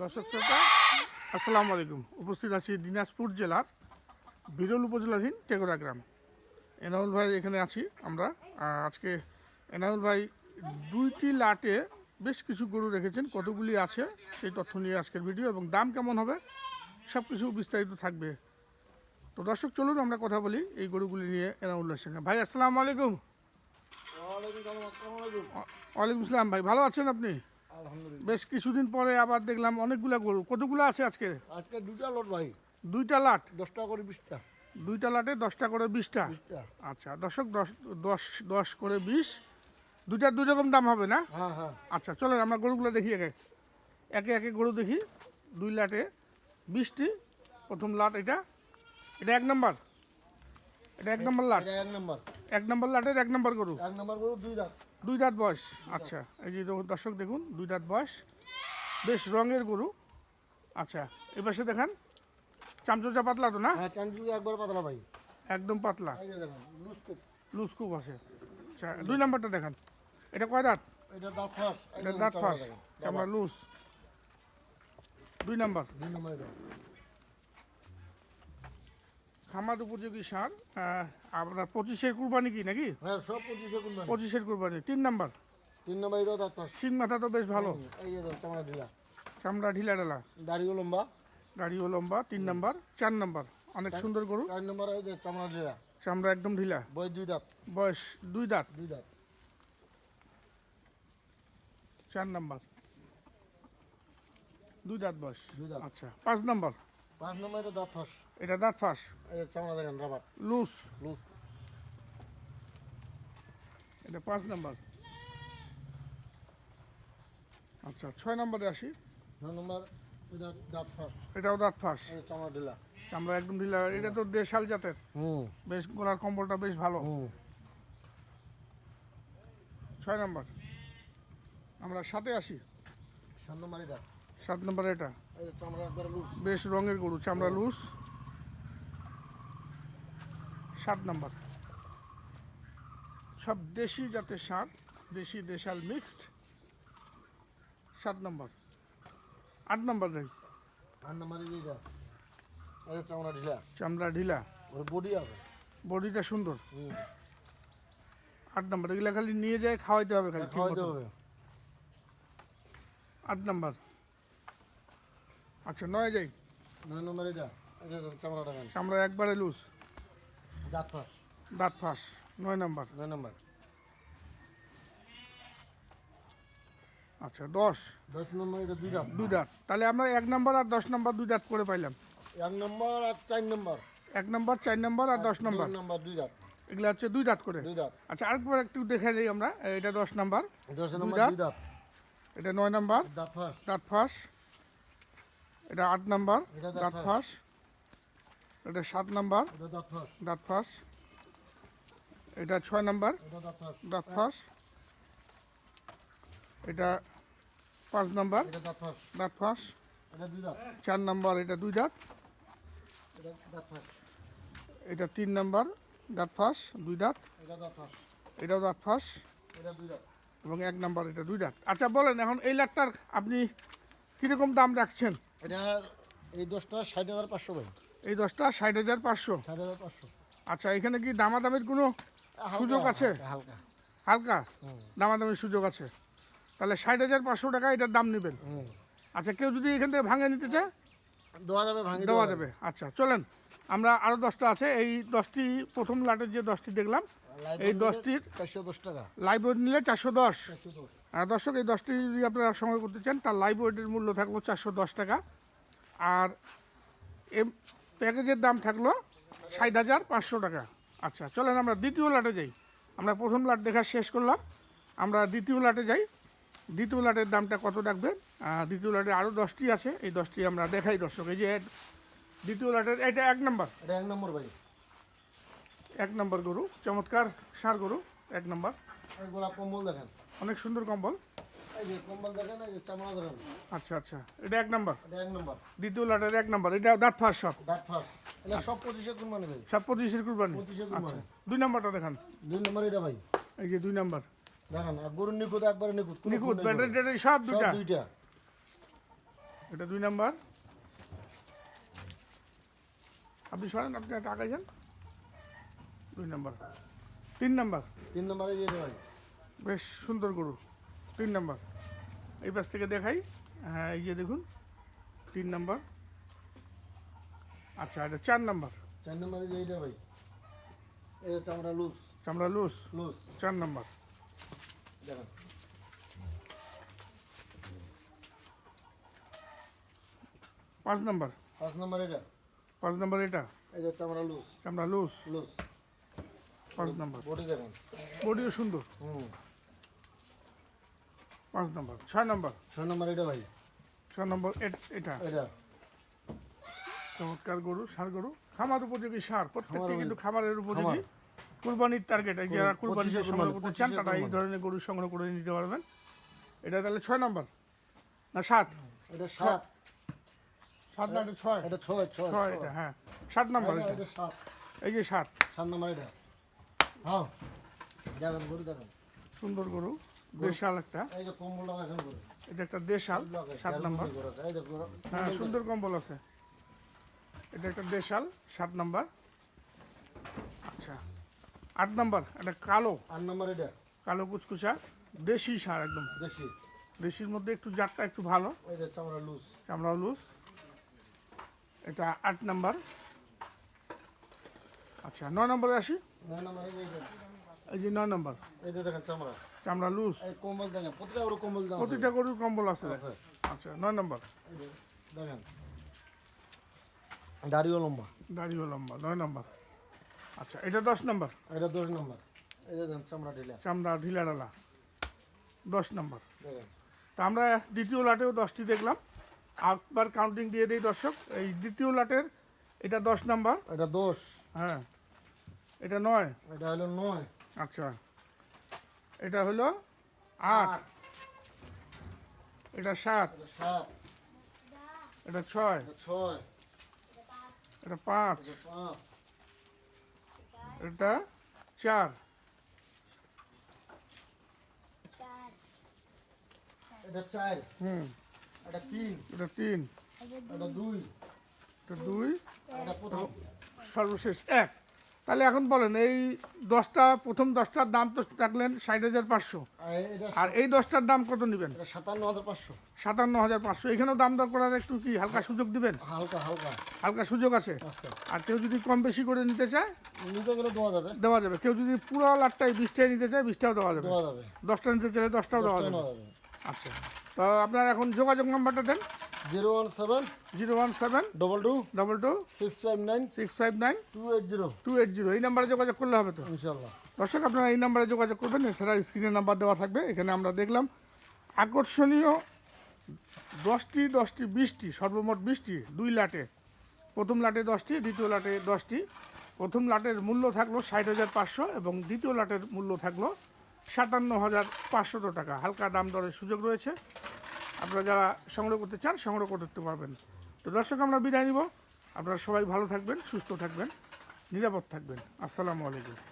দর্শক শ্রোতা আসসালামু আলাইকুম। উপস্থিত আছি দিনাজপুর জেলার বিরল উপজেলাধীন টেগোরা গ্রাম। এনামুল ভাই এখানে আছি আমরা। আজকে এনামুল ভাই দুইটি লাটে বেশ কিছু গরু রেখেছেন। কতগুলি আছে সেই তথ্য নিয়ে আজকের ভিডিও এবং দাম কেমন হবে সব কিছু বিস্তারিত থাকবে। তো দর্শক চলুন আমরা কথা বলি এই গরুগুলি নিয়ে এনামুল্লার সঙ্গে। ভাই আসসালামু আলাইকুম। ওয়ালাইকুম আসসালাম ভাই ভালো আছেন আপনি? আলহামদুলিল্লাহ। বেশ কিছুদিন পরে আবার দেখলাম অনেকগুলা গরু। কতগুলো আছে আজকে? আজকে দুটা লট ভাই। দুইটা লাট? দশটা করে বিশটা। দুইটা লাটে দশটা করে বিশটা? বিশটা। আচ্ছা দশক দশ দশ দশ করে বিশ। দুইটা দুই রকম দাম হবে না? হ্যাঁ হ্যাঁ। আচ্ছা চলেন আমরা গরুগুলো দেখি একে। একে একে গরু দেখি। দুই লাটে বিশটি। প্রথম লাট এটা। এটা এক নম্বর? এটা এক নম্বর লাট? এক নম্বর। এক নম্বর লাটের এক নম্বর গরু? এক নম্বর গরু দুই দাঁত। দুই দাঁত বয়স। আচ্ছা এই যে দর্শক দেখুন দুই দাঁত বয়স। বেশ রঙের গরু। আচ্ছা এই পাশে দেখান। চামচোচা পাতলা তো না? হ্যাঁ চান্দুলি একবার পাতলা ভাই। একদম পাতলা। এই যে দেখেন লুজ কুপ। খুব আছে। আচ্ছা দুই নাম্বারটা দেখান। এটা কয় দাঁত? এটা দাঁত ফাঁস। এটা দাঁত ফাঁস। চামড়া লুজ। দুই নাম্বার। দুই নম্বর খামার উপযোগী সার আপনার পঁচিশের কুরবানি কি নাকি? হ্যাঁ সব পঁচিশে কোনবার পঁচিশের কুরবানি। তিন নাম্বার? তিন নম্বর এটা দাঁত সিং মাথা তো বেশ ভালো। এই যে চামড়া ঢিলা। চামড়া ঢিলা ঢালা। দাড়িও লম্বা। গাড়িও লম্বা তিন নাম্বার। চার নাম্বার। অনেক সুন্দর গরু। চার নম্বর এই যে চামড়া ঢিলা। চামড়া একদম ঢিলা। বই দুই দাঁত। বয়স দুই দাঁত। দুই দাঁত। চার নাম্বার। দুই দাঁত বয়স। দুই দাঁত। আচ্ছা পাঁচ নাম্বার। পাঁচ নম্বর এটা দাঁত ফাঁস। এটা দাঁত ফাঁস? যে চামড়া দেখেন রাবার। লুজ? লুজ। এটা পাঁচ নাম্বার। আচ্ছা ছয় নম্বরে আসি। নয় নম্বর এটা দাঁত ফাঁস। এটাও দাঁত ফাঁস। যে চামড়া ঢিলা। আমরা একদম ঢিলা। এটা তো দেশাল জাতের। হুম। বেশ গোলার কম্বলটা বেশ ভালো। হুম। ছয় নম্বর। আমরা সাথে আসি। সাত নম্বর এটা সাত নম্বর এটা। বেশ রঙের গরু চামড়া লুজ সাত নম্বর। সব দেশি জাতের সার দেশি দেশাল মিক্সড সাত নম্বর। আট নম্বর আট যে চামড়া ঢিলা। চামড়া ঢিলা। ওর বডি বডিটা সুন্দর। আট নম্বর এগুলা খালি নিয়ে যায় খাওয়াইতে হবে খালি খাওয়াইতে হবে। আট নম্বর। আচ্ছা নয় যাই। নয় নম্বর এটা চামড়া আমরা একবারে লুজ। দাঁত ফাঁস। দাঁত ফাঁস। নয় নম্বর। নয় নম্বর। আচ্ছা দশ। দশ নম্বর এটা দুই দাঁত। দুই দাঁত। তাহলে আমরা এক নম্বর আর দশ নম্বর দুই দাঁত করে পাইলাম। এক নম্বর আর চার নম্বর। এক নম্বর চার নম্বর আর দশ নম্বর। নম্বর দুই দাঁত। এগুলো হচ্ছে দুই দাঁত করে। দুই দাঁত। আচ্ছা আরেকবার একটু দেখে যাই আমরা। এটা দশ নম্বর। দশ নম্বর? দুই দাঁত। এটা নয় নম্বর। দাঁত ফাঁস। দাঁত ফাঁস। এটা আট নাম্বার দাঁত ফাঁস। এটা সাত নাম্বার দাঁত ফাঁস এটা ছয় নম্বর দাঁত ফাঁস এটা পাঁচ নাম্বার দাঁত ফাঁস চার নম্বর এটা দুই দাঁত এটা তিন নম্বর দাঁত ফাঁস দুই দাঁত এটা দাঁত এটাও দাঁত ফাঁস এবং এক নম্বর এটা দুই দাঁত আচ্ছা বলেন এখন এই লাটটার আপনি কীরকম দাম রাখছেন এটা এই দশটা ষাট হাজার পাঁচশো ভাই। এই দশটা ষাট হাজার পাঁচশো? ষাট হাজার পাঁচশো। আচ্ছা এখানে কি দামাদামির কোনো সুযোগ আছে? হালকা হালকা। দামাদামির সুযোগ আছে। তাহলে ষাট হাজার পাঁচশো টাকা এটার দাম নেবেন। আচ্ছা কেউ যদি এখান থেকে ভাঙে নিতে চায়? দেওয়া যাবে ভাঙি দেওয়া যাবে। আচ্ছা চলেন। আমরা আরও দশটা আছে। এই দশটি প্রথম লাটের যে দশটি দেখলাম এই দশটির- চারশো দশ টাকা। লাইভ ওয়েট নিলে চারশো দশ। আর দর্শক এই দশটি যদি আপনারা সংগ্রহ করতে চান তার লাইভ ওয়েটের মূল্য থাকল চারশো দশ টাকা। আর এম প্যাকেজের দাম থাকল ষাট হাজার পাঁচশো টাকা। আচ্ছা চলেন আমরা দ্বিতীয় লাটে যাই। আমরা প্রথম লাট দেখা শেষ করলাম। আমরা দ্বিতীয় লাটে যাই। দ্বিতীয় লাটের দামটা কত রাখবেন আহ, দ্বিতীয় লাটে আরও দশটি আছে। এই দশটি আমরা দেখাই দর্শক। এই যে দ্বিতীয় লাটের এটা এক নম্বর এটা এক নম্বর ভাই। এক নম্বর গরু চমৎকার সার গরু এক নম্বর। গোলাপ কম্বল দেখেন। অনেক সুন্দর কম্বল। এই যে কম্বল দেখেন এই যে চামড়া দেখেন। আচ্ছা আচ্ছা এটা এক নম্বর। এটা এক নম্বর। দ্বিতীয় লাটের এক নম্বর এটা দাঁত ফাঁস সব। দাঁত ফাঁস। এটা সব ভাই। পঁচিশের কুরবানি? পঁচিশে আচ্ছা কুরবানি দুই নম্বরটা দেখান। দুই নম্বর এটা ভাই। এই যে দুই নম্বর। দেখেন গরুর নিখুঁত একবারে নিখুঁত কোনো নিখুঁত খুঁত ব্যাটারি ট্যাটারি সব সব দুইটা। দুইটা। এটা দুই নাম্বার। আপনি সরেন আপনি যান দুই নাম্বার। তিন নাম্বার। তিন নম্বরে যেটা ভাই। বেশ সুন্দর গরু। তিন নাম্বার। এই পাশ থেকে দেখাই। হ্যাঁ এই যে দেখুন। তিন নাম্বার। আচ্ছা এটা চার নাম্বার। চার নম্বরে যেটা ভাই। এই চামড়া লুজ। চামড়া লুজ। লুজ। চার নাম্বার। দেখেন। পাঁচ নাম্বার। পাঁচ নম্বর এটা। পাঁচ নাম্বার এটা। এই যে চামড়া লুজ। চামড়া লুজ। লুজ। পাঁচ নাম্বার। বডি দেখেন। বডিও সুন্দর। হুম। পাঁচ নাম্বার। ছয় নাম্বার। ছয় নম্বর এটা ভাই। ছয় নম্বর এটা এটা। চমৎকার গরু সার গরু। খামার উপযোগী সার। প্রত্যেকটি কিন্তু খামারের উপযোগী। কুরবানির টার্গেট যারা কুরবানি, সংগ্রহ করতে চান তারা এই ধরনের গরু সংগ্রহ করে নিতে পারবেন। এটা তাহলে ছয় নাম্বার। না সাত? এটা সাত। সাত না এটা ছয়? এটা ছয় ছয় এটা হ্যাঁ। সাত নাম্বার এটা এই যে সাত। সাত নম্বর এটা। হ্যাঁ। দেখেন গরু দেখেন। সুন্দর গরু দেশাল একটা। এই যে কম্বল লাগাছেন গরু। এটা একটা দেশাল সাত নাম্বার। হ্যাঁ সুন্দর কম্বল আছে। এটা একটা দেশাল সাত নাম্বার। আচ্ছা আট নাম্বার এটা কালো। আট নম্বর এটা। কালো কুচকুচা দেশি সার একদম। দেশি। দেশির মধ্যে একটু জাতটা একটু ভালো। চামড়া লুজ। চামড়া লুজ। এটা আট নাম্বার। আচ্ছা নয় নম্বরে আসি? নয় নম্বর এই যে। নয় নম্বর। এই যে দেখেন চামড়া। চামড়া লুজ এই কম্বল দেখেন প্রতিটা গরু কম্বল দাম প্রতিটা গরুর কম্বল আছে। আচ্ছা নয় নম্বর। দেখেন দাড়িও লম্বা। দাড়িও লম্বা নয় নম্বর। আচ্ছা এটা দশ নম্বর? এটা দশ নম্বর। এই যে দেখেন চামড়া ঢিলা। চামড়া ঢিলাডালা দশ নম্বর। তা আমরা দ্বিতীয় লাটেও দশটি দেখলাম। একবার কাউন্টিং দিয়ে দিই দর্শক এই দ্বিতীয় লাটের এটা দশ নাম্বার। এটা দশ। হ্যাঁ। এটা নয়? এটা হলো নয়। আচ্ছা। এটা হলো আট। এটা সাত। সাত। এটা ছয়। ছয়। এটা পাঁচ। এটা পাঁচ। এটা চার। এটা চার। হুম। এটা তিন। এটা তিন। এটা দুই। এটা দুই। সর্বশেষ এক। তাহলে এখন বলেন এই দশটা প্রথম দশটার দাম তো রাখলেন ষাট হাজার পাঁচশো। আর এই দশটার দাম কত নেবেন? সাতান্ন হাজার পাঁচশো। সাতান্ন হাজার পাঁচশো। এখানেও দাম দর করার একটু কি হালকা সুযোগ দিবেন? হালকা হালকা। হালকা সুযোগ আছে? আর কেউ যদি কম বেশি করে নিতে চায়? নিতে গেলে দেওয়া যাবে। দেওয়া যাবে। কেউ যদি পুরো লাটটাই বিশটাই নিতে চায় বিশটাও দেওয়া যাবে। দশটা নিতে চাইলে দশটাও দেওয়া যাবে। আচ্ছা। তো আপনার এখন যোগাযোগ নাম্বারটা দেন। Zero one seven zero one seven double two double two six five nine six five nine two eight zero two eight zero এই নাম্বারে যোগাযোগ করলে হবে তো? ইনশাল্লাহ দর্শক আপনারা এই নাম্বারে যোগাযোগ করবেন এছাড়া স্ক্রিনে নাম্বার দেওয়া থাকবে। এখানে আমরা দেখলাম আকর্ষণীয় দশটি দশটি বিশটি সর্বমোট বিশটি দুই লাটে। প্রথম লাটে দশটি দ্বিতীয় লাটে দশটি। প্রথম লাটের মূল্য থাকল ষাট হাজার পাঁচশো এবং দ্বিতীয় লাটের মূল্য থাকল সাতান্ন হাজার পাঁচশত টাকা। হালকা দাম দরের সুযোগ রয়েছে। আপনারা যারা সংগ্রহ করতে চান, সংগ্রহ করতে পারবেন। তো দর্শক, আমরা বিদায় নিব। আপনারা সবাই ভালো থাকবেন, সুস্থ থাকবেন, নিরাপদ থাকবেন। আসসালামু আলাইকুম।